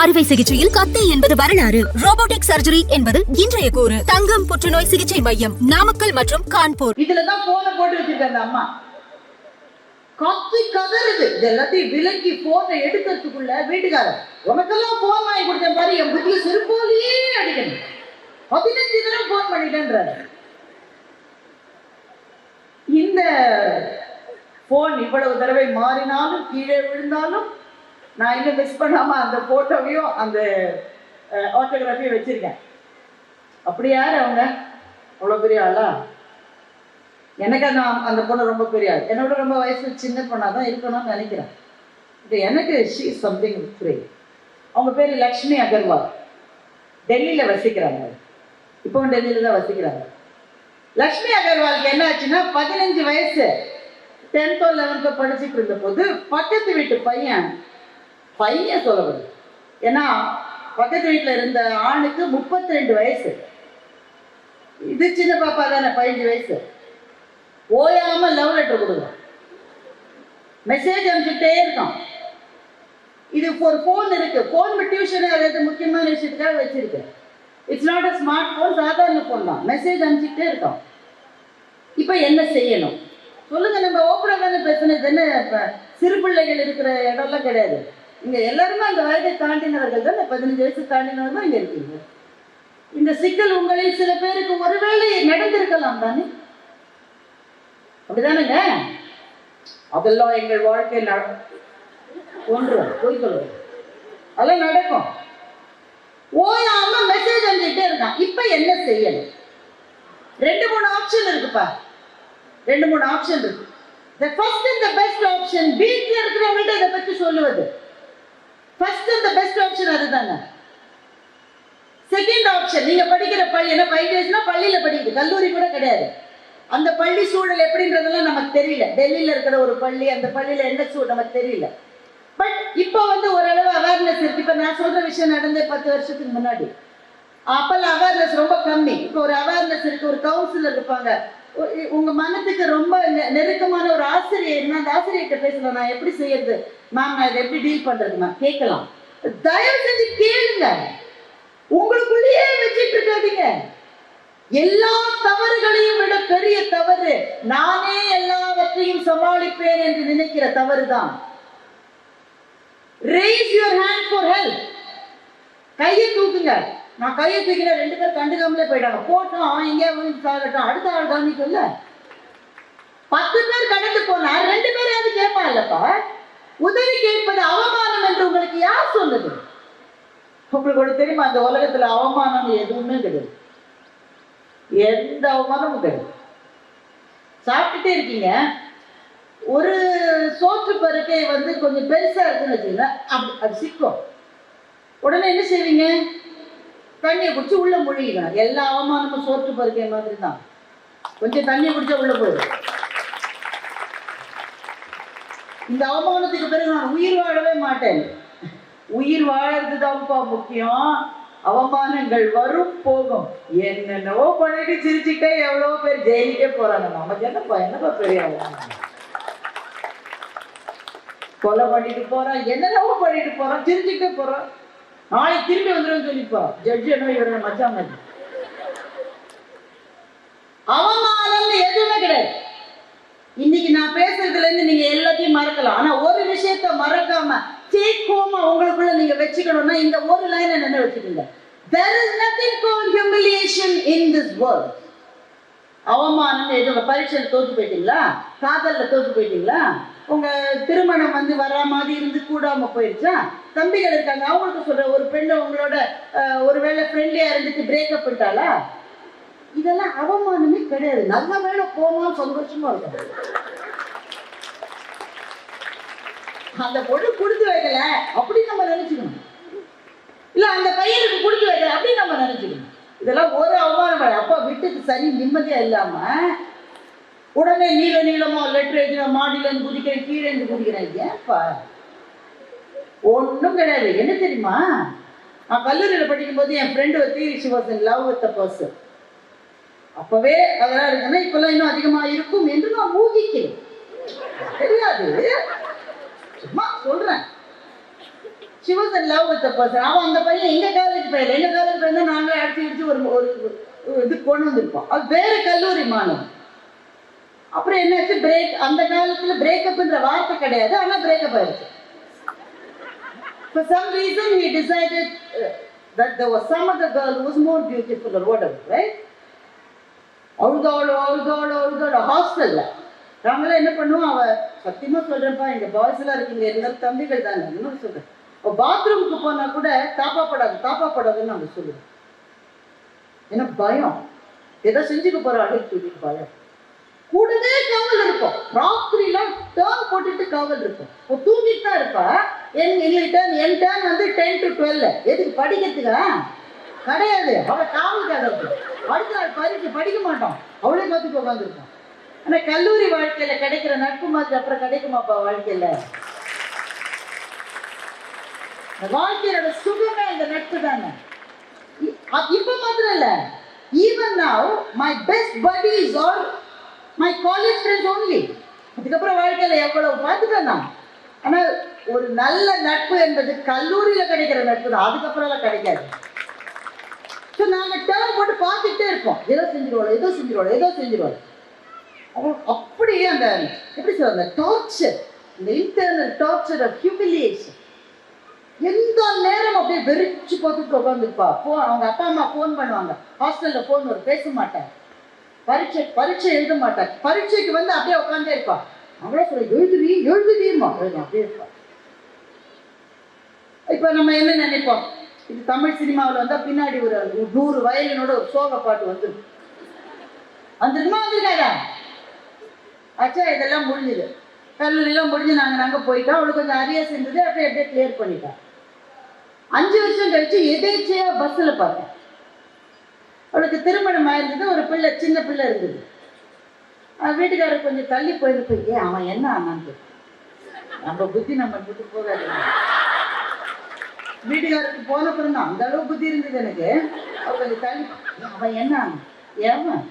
அறுவை சிகிச்சையில் கத்தை என்பது வரலாறு. ரோபோட்டிக் சர்ஜரி என்பது இன்றைய கூறு. தங்கம் புற்றுநோய் சிகிச்சை மையம் நாமக்கல் மற்றும் கான்பூர். இதுலதான் போன போட்டு வச்சிருக்காங்க அம்மா. கத்தி கதறுது. எல்லாத்தையும் விலக்கி போனை எடுக்கிறதுக்குள்ள வீட்டுக்காரர் உனக்கெல்லாம் போன் வாங்கி கொடுத்த மாதிரி என் புத்திய செருப்போலியே அடிக்கணும். பதினஞ்சு தரம் போன் பண்ணிட்டேன்றாரு. இந்த போன் இவ்வளவு தடவை மாறினாலும் கீழே விழுந்தாலும் நான் இன்னும் மிஸ் பண்ணாம அந்த போட்டோவையும் அந்த ஆட்டோகிராஃபியும் வச்சிருக்கேன். அப்படி யார் அவங்க? அவ்வளோ பெரிய ஆளா? எனக்கு அந்த அந்த பொண்ணு ரொம்ப பெரிய ஆள். என்னோட ரொம்ப வயசு சின்ன பொண்ணாக தான் இருக்கணும்னு நினைக்கிறேன். இது எனக்கு ஷீ சம்திங் ஃப்ரீ அவங்க பேர் லக்ஷ்மி அகர்வால். டெல்லியில் வசிக்கிறாங்க இப்போவும் டெல்லியில் தான் வசிக்கிறாங்க. லக்ஷ்மி அகர்வாலுக்கு என்ன ஆச்சுன்னா பதினஞ்சு வயசு டென்த்தோ லெவன்த்தோ படிச்சுட்டு இருந்த போது பக்கத்து வீட்டு பையன் பையன் சொல்லப்படுது ஏன்னா பக்கத்து வீட்டில் இருந்த ஆணுக்கு முப்பத்தி ரெண்டு வயசு. இது சின்ன பாப்பா தானே பதினஞ்சு வயசு. ஓயாம லவ் லெட்டர் கொடுக்கும் மெசேஜ் அனுப்பிச்சுட்டே இருக்கான். இது ஒரு ஃபோன் இருக்கு. ஃபோன் டியூஷன் அதாவது முக்கியமான விஷயத்துக்காக வச்சிருக்கு. It's not a smart phone சாதாரண ஃபோன் தான். மெசேஜ் அனுப்பிச்சுட்டே இருக்கோம் இப்போ என்ன செய்யணும்? சொல்லுங்க நம்ம ஓப்பனாக தானே பேசுனது என்ன இப்போ சிறு பிள்ளைகள் இருக்கிற இடம்லாம் கிடையாது. இங்க எல்லாருமே அந்த வயதை தாண்டினவர்கள் தான் பதினஞ்சு வயசு தாண்டினவர்கள் இங்கே இங்க இருக்கீங்க. இந்த சிக்கல் உங்களில் சில பேருக்கு ஒருவேளை நடந்திருக்கலாம் தானே? அப்படிதானேங்க? அதெல்லாம் எங்கள் வாழ்க்கையில் ஒன்று போய் சொல்லுங்க. அதெல்லாம் நடக்கும். ஓயாம மெசேஜ் அனுப்பிட்டே இருக்கான் இப்ப என்ன செய்யணும்? ரெண்டு மூணு ஆப்ஷன் இருக்குப்பா. ரெண்டு மூணு ஆப்ஷன் இருக்கு. The first and the best option வீட்டில் இருக்கிறவங்கள்ட்ட இதை பத்தி சொல்லுவது. ஃபர்ஸ்ட் அந்த பெஸ்ட் ஆப்ஷன் அதுதாங்க செகண்ட் ஆப்ஷன் நீங்க படிக்கிற பள்ளி என்ன ஃபைவ் டேஸ்னா பள்ளியில படிக்குது. கல்லூரி கூட கிடையாது. அந்த பள்ளி சூழல் எப்படின்றதெல்லாம் நமக்கு தெரியல. டெல்லியில இருக்கிற ஒரு பள்ளி அந்த பள்ளியில என்ன சூழல் நமக்கு தெரியல. பட் இப்போ வந்து ஓரளவு அவேர்னஸ் இருக்கு. இப்போ நான் சொல்ற விஷயம் நடந்த பத்து வருஷத்துக்கு முன்னாடி. அப்பெல்லாம் அவேர்னஸ் ரொம்ப கம்மி. இப்போ ஒரு அவேர்னஸ் இருக்கு ஒரு கவுன்சிலர் இருப்பாங்க. உங்க மனத்துக்கு ரொம்ப நெ- நெருக்கமான ஒரு ஆசிரியர் அந்த ஆசிரியர்கிட்ட பேசலாம் நான் எப்படி செய்யறது? மேம் நான் இதை எப்படி டீல் பண்றது மேம் கேட்கலாம். தயவு செஞ்சு கேளுங்க. உங்களுக்குள்ளேயே வச்சிட்டு இருக்காதீங்க. எல்லா தவறுகளையும் விட பெரிய தவறு நானே எல்லாவற்றையும் சமாளிப்பேன் என்று நினைக்கிற தவறு தான் raise your hand for help கையை தூக்குங்க. நான் கையை தூக்கின ரெண்டு பேர் கண்டுக்காமலே போயிட்டாங்க போட்டோம் அவன் எங்கேயா வந்து சாகட்டும். அடுத்த ஆள் கவனிக்கும்ல. பத்து பேர் கடந்து போனா ரெண்டு பேரையாவது கேட்பான் இல்லப்பா? உதவி கேட்பது அவமானம் என்று உங்களுக்கு யார் சொன்னது? உங்களுக்கு ஒரு தெரியுமா? அந்த உலகத்துல அவமானம் எதுவுமே கிடையாது. எந்த அவமானமும் கிடையாது. சாப்பிட்டுட்டே இருக்கீங்க. ஒரு சோற்று பருக்கை வந்து கொஞ்சம் பெருசா இருக்குன்னு வச்சுக்கோங்க. அப்படி அது சிக்கும். உடனே என்ன செய்வீங்க? தண்ணியை குடிச்சு உள்ள முழுகிக்கணும் எல்லா அவமானமும் சோற்று பருக்கை மாதிரி தான் கொஞ்சம் தண்ணியை குடிச்சா உள்ள போயிடும். இந்த அவமானத்துக்கு பிறகு நான் உயிர் வாழவே மாட்டேன். உயிர் வாழறது தான்ப்பா முக்கியம். அவமானங்கள் வரும் போகும். என்னென்னவோ பண்ணிட்டு சிரிச்சுட்டே எவ்வளவோ பேர் ஜெயிலுக்கே போறாங்க. நமக்கு என்னப்பா என்னப்பா பெரிய அவமானம்? கொலை பண்ணிட்டு போறான் என்னென்னவோ பண்ணிட்டு போறோம் சிரிச்சுட்டே போறோம் நாளைக்கு திரும்பி வந்துடும் சொல்லிப்பா. போறான் ஜட்ஜி என்ன இவரை மச்சான் மாதிரி அவமானம்னு எதுவுமே கிடையாது இன்னைக்கு நான் பேசுறதுல இருந்து நீங்க எல்லாத்தையும் மறக்கலாம் ஆனா ஒரு விஷயத்த மறக்காம டேக் ஹோமா உங்களுக்குள்ள நீங்க வச்சுக்கணும்னா இந்த ஒரு லைன் என்ன வச்சுக்கோங்க. There is nothing called humiliation in this world. அவமானம் எதுவும் பரீட்சையில் தோத்து போயிட்டீங்களா? காதல்ல தோத்து போயிட்டீங்களா? உங்க திருமணம் வந்து வரா மாதிரி இருந்து கூடாம போயிடுச்சா தம்பிகள் இருக்காங்க அவங்களுக்கு சொல்ற ஒரு பெண்ணு உங்களோட ஒரு ஒருவேளை ஃப்ரெண்ட்லியா இருந்துட்டு பிரேக்கப் பண்ணிட்டாளா? இதெல்லாம் அவமானமே கிடையாது. நல்ல வேலை போமா சந்தோஷமா இருக்கும் அந்த பொண்ணு கொடுத்து வைக்கல அப்படி நம்ம நினைச்சுக்கணும். இல்ல அந்த பையனுக்கு கொடுத்து வைக்கல அப்படி நம்ம நினைச்சுக்கணும். இதெல்லாம் ஒரு அவமானம் கிடையாது. அப்பா வீட்டுக்கு சரி நிம்மதியா இல்லாம உடனே நீள நீளமா லெட்டர் எழுதின மாடியில குதிக்கிறேன் கீழே இருந்து குதிக்கிறேன். ஏன்ப்பா ஒன்றும் கிடையாது. என்ன தெரியுமா? நான் கல்லூரியில படிக்கும்போது என் ஃப்ரெண்டு வந்து she was in love with person அப்பவே அதெல்லாம் இருக்குன்னா இப்பெல்லாம் இன்னும் அதிகமாக இருக்கும் என்று நான் ஊகிக்கிறேன். தெரியாது. சும்மா சொல்றேன். She was love with person அவன் அந்த பையன் எங்க காலேஜ் பையன்? எங்க காலேஜ் பையன் தான் நாங்களே அடிச்சு அடிச்சு ஒரு ஒரு இது கொண்டு வந்திருப்போம். அது வேற கல்லூரி மாணவன். அப்புறம் என்னாச்சு? பிரேக் அந்த காலத்துல பிரேக்கப்ன்ற வார்த்தை கிடையாது ஆனா பிரேக்கப் ஆயிடுச்சு. For some reason he decided that that there was some other girl who was more beautiful or whatever, right? அழுதோடு அழுதோடு ஹாஸ்டல்ல நாங்களாம் என்ன பண்ணுவோம்? அவ சத்தியமா சொல்றேன்ப்பா எங்க பாய்ஸ் எல்லாம் இருக்கீங்க எல்லாரும் தம்பிகள் தானே இன்னும் சொல்றேன். பாத்ரூமுக்கு போனா கூட தாப்பா படாது தாப்பா படாதுன்னு நாங்க சொல்லுவோம். ஏன்னா பயம்? ஏதோ செஞ்சுக்க போறாள் சொல்லிட்டு பயம். கூடவே காவல் இருக்கும் ராத்திரிலாம் டேர்ன் போட்டுட்டு காவல் இருக்கும் இப்போ தூங்கிட்டு தான் இருப்பா. என் எங்களுக்கு டேர்ன் என் டேர்ன் வந்து டென் டு டுவெல் எதுக்கு படிக்கிறதுக்கா? கிடையாது. அவளை காவலுக்காக இருக்கும் அடுத்த நாள் பரீட்சை படிக்க மாட்டோம். அவளே பார்த்துட்டு உட்காந்துருக்கோம் ஆனா கல்லூரி வாழ்க்கையில கிடைக்கிற நட்பு மாதிரி அப்புறம் கிடைக்குமாப்பா வாழ்க்கையில? வாழ்க்கையோட சுகமே இந்த நட்பு தானே. இப்ப மாத்திரம் இல்ல. Even now my best buddy is all my college friends only அதுக்கப்புறம் வாழ்க்கையில எவ்வளவு பார்த்துட்டேன் நான். ஆனா ஒரு நல்ல நட்பு என்பது கல்லூரியில கிடைக்கிற நட்பு தான். அதுக்கப்புறம் எல்லாம் கிடைக்காது. ஸோ நாங்கள் டேர்ம் போட்டு பார்த்துட்டே இருப்போம். ஏதோ செஞ்சிருவோம் ஏதோ செஞ்சிருவோம் ஏதோ செஞ்சிருவோம் அப்படியே அந்த எப்படி சொல்ற அந்த டார்ச்சர் இந்த இன்டர்னல் டார்ச்சர் ஆஃப் ஹியூமிலியேஷன் எந்த நேரம் அப்படியே வெறிச்சு பார்த்துட்டு உட்காந்துருப்பா போ அவங்க அப்பா அம்மா ஃபோன் பண்ணுவாங்க. ஹாஸ்டல்ல ஃபோன் வரும் பேச மாட்டேன் பரீட்சை பரீட்சை எழுத மாட்டேன் பரீட்சைக்கு வந்து அப்படியே உட்காந்தே இருப்பா. அவங்களே சொல்ல எழுதுவி எழுதுவியுமா அப்படியே இருப்பா. இப்போ நம்ம என்ன நினைப்போம்? இது தமிழ் சினிமாவில் வந்தால் பின்னாடி ஒரு நூறு வயலினோட ஒரு சோக பாட்டு வந்து வந்துருமா வந்திருக்காதா? ஆச்சா இதெல்லாம் முடிஞ்சுது. கல்லூரியெல்லாம் முடிஞ்சு நாங்கள் நாங்கள் போயிட்டோம். அவளுக்கு கொஞ்சம் அரியஸ் இருந்தது. அப்படியே அப்படியே கிளியர் பண்ணிட்டோம். அஞ்சு வருஷம் கழிச்சு எதேச்சையா பஸ்ஸில் பார்த்தேன். அவளுக்கு திருமணம் ஆயிருந்தது. ஒரு பிள்ளை சின்ன பிள்ளை இருந்தது. வீட்டுக்காரர் கொஞ்சம் தள்ளி போயிருந்து ஏன் அவன் என்ன ஆனான்னு நம்ம புத்தி நம்ம விட்டு போகாது. வீட்டுக்காரருக்கு போன பிறந்த அந்த அளவு புத்தி இருந்தது எனக்கு. அவ கொஞ்சம் தள்ளி அவன் என்ன ஆனான்? ஏவன்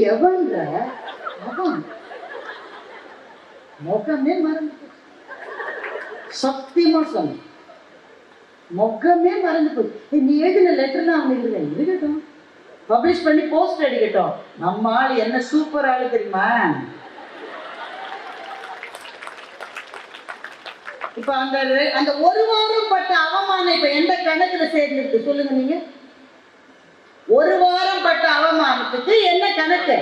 என்னடி எவன்ற அவன்? முகமே மறந்து சத்தியமா சொன்ன முகமே மறந்து போச்சு நீ எழுதின லெட்டர்லாம் அவனுக்கு இல்லை. இருக்கட்டும் பப்ளிஷ் பண்ணி போஸ்ட் அடிக்கட்டும். நம்ம ஆள் என்ன சூப்பர் ஆளு தெரியுமா? இப்ப அந்த அந்த ஒரு வாரம் பட்ட அவமானம் இப்ப எந்த கணக்குல சேர்ந்துருக்கு சொல்லுங்க நீங்க. ஒரு வாரம் ஏற்பட்ட அவமானத்துக்கு என்ன கணக்கு?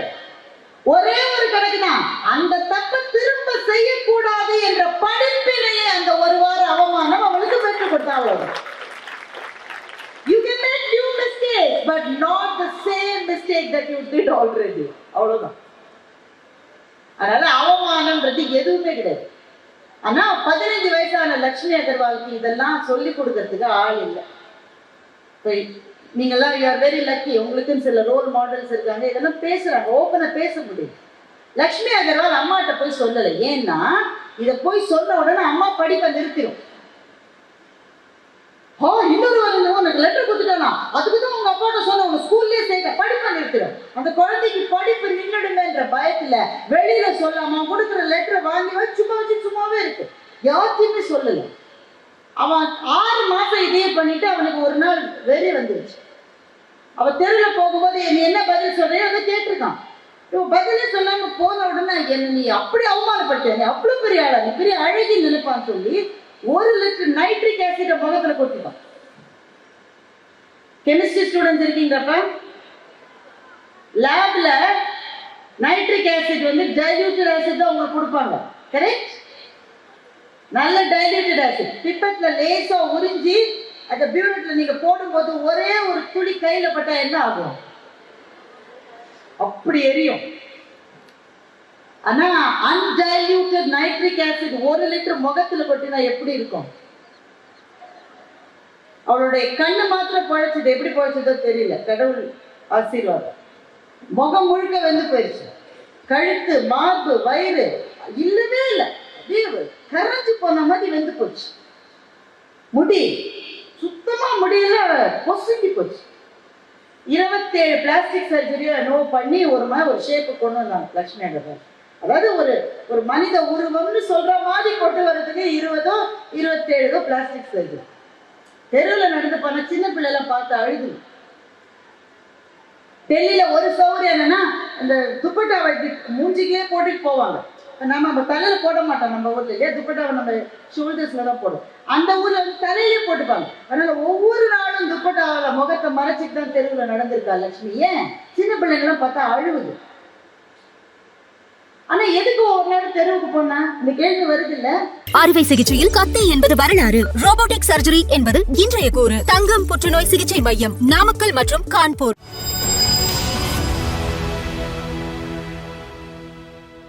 ஒரே ஒரு கணக்கு தான் அந்த தப்பை திரும்ப செய்யக்கூடாது என்ற படிப்பிலேயே அந்த ஒரு வார அவமானம் அவளுக்கு பெற்றுக் கொடுத்தாங்க You can make new mistakes, but not the same mistake that you did already. அவ்வளவுதான். அதனால அவமானம்ன்றது எதுவுமே கிடையாது. ஆனா பதினஞ்சு வயசான லட்சுமி அகர்வாலுக்கு இதெல்லாம் சொல்லி கொடுக்கறதுக்கு ஆள் இல்லை. இப்போ நீங்கெல்லாம் யூ ஆர் வெரி லக்கி உங்களுக்குன்னு சில ரோல் மாடல்ஸ் இருக்காங்க. இதெல்லாம் பேசுறாங்க. ஓப்பனாக பேச முடியும். லக்ஷ்மி அகர்வால் அம்மாட்ட போய் சொல்லலை. ஏன்னா இதை போய் சொன்ன உடனே அம்மா படிப்பை நிறுத்திடும் ஓ இன்னொரு உனக்கு லெட்டர் கொடுத்துட்டானா? அதுக்கு தான் உங்க அப்பாட்ட சொன்ன உங்க ஸ்கூல்லயே சேர்க்க படிப்பை நிறுத்திடும் அந்த குழந்தைக்கு படிப்பு நின்றுடுமேன்ற பயத்துல வெளியில சொல்லாம கொடுக்குற லெட்டரை வாங்கி வச்சு சும்மா வச்சு சும்மாவே இருக்கு. யாத்தையுமே சொல்லலை. அவன் ஆறு மாசம் இதே பண்ணிட்டு அவனுக்கு ஒரு நாள் வெறி வந்துருச்சு. அவ தெருவில் போகும்போது நீ என்ன பதில் சொல்றியோ அதை கேட்டிருக்கான். இவன் பதிலே சொல்லாம போன உடனே என்ன நீ அப்படி அவமானப்படுத்த நீ அவ்வளோ பெரிய ஆளா? நீ பெரிய அழகி நினைப்பான்னு சொல்லி ஒரு லிட்டர் நைட்ரிக் ஆசிட முகத்துல கொட்டிட்டான். கெமிஸ்ட்ரி ஸ்டூடெண்ட்ஸ் இருக்கீங்கப்ப லேப்ல நைட்ரிக் ஆசிட் வந்து டைல்யூட்டட் ஆசிட் தான் உங்களுக்கு கொடுப்பாங்க. கரெக்ட் நல்ல டைல்யூட்டட் ஆசிட் பிப்பத்தில் லேசா உறிஞ்சி அந்த பியூனட்ல நீங்க போடும்போது ஒரே ஒரு துளி கையில பட்டா என்ன ஆகும்? அப்படி எரியும். ஆனா அன்டைல்யூட்டட் நைட்ரிக் ஆசிட் ஒரு லிட்டர் முகத்துல கொட்டினா எப்படி இருக்கும்? அவளுடைய கண்ணு மாத்திரம் பழச்சது எப்படி பழச்சதோ தெரியல. கடவுள் ஆசீர்வாதம். முகம் முழுக்க வந்து போயிடுச்சு கழுத்து மார்பு வயிறு இல்லவே இல்லை. தீவு கரைஞ்சு போன மாதிரி வெந்து போச்சு. முடி சுத்தமா முடியல பொசுக்கி போச்சு. இருபத்தேழு பிளாஸ்டிக் சர்ஜரியை நோ பண்ணி ஒரு மாதிரி ஒரு ஷேப்பு கொண்டு வந்தாங்க லக்ஷ்மி அகர்வால் அதாவது ஒரு ஒரு மனித உருவம்னு சொல்ற மாதிரி கொண்டு வர்றதுக்கு இருபதோ இருபத்தேழுதோ பிளாஸ்டிக் சர்ஜரி தெருவில் நடந்து போன சின்ன பிள்ளைலாம் பார்த்து அழுது. டெல்லியில ஒரு சௌகரியம் என்னன்னா அந்த துப்பட்டாவை வைத்து மூஞ்சிக்கே போட்டுட்டு போவாங்க. நம்ம நம்ம தலையில போட மாட்டோம். நம்ம ஊர்ல இல்லையா? துப்பட்டாவை நம்ம ஷோல்டர்ஸ்ல தான் போடும். அந்த ஊர்ல வந்து தலையிலே போட்டுப்பாங்க. அதனால ஒவ்வொரு நாளும் துப்பட்டாவில முகத்தை மறைச்சிட்டு தான் தெருவில் நடந்திருக்கா லட்சுமி. ஏன்? சின்ன பிள்ளைங்களாம் பார்த்தா அழுவுது. ஆனா எதுக்கு ஒரு நேரம் தெருவுக்கு போனா? இந்த கேள்வி வருது இல்ல? அறுவை சிகிச்சையில் கத்தை என்பது வரலாறு. ரோபோட்டிக் சர்ஜரி என்பது இன்றைய கூறு. தங்கம் புற்றுநோய் சிகிச்சை மையம் நாமக்கல் மற்றும் கான்பூர்.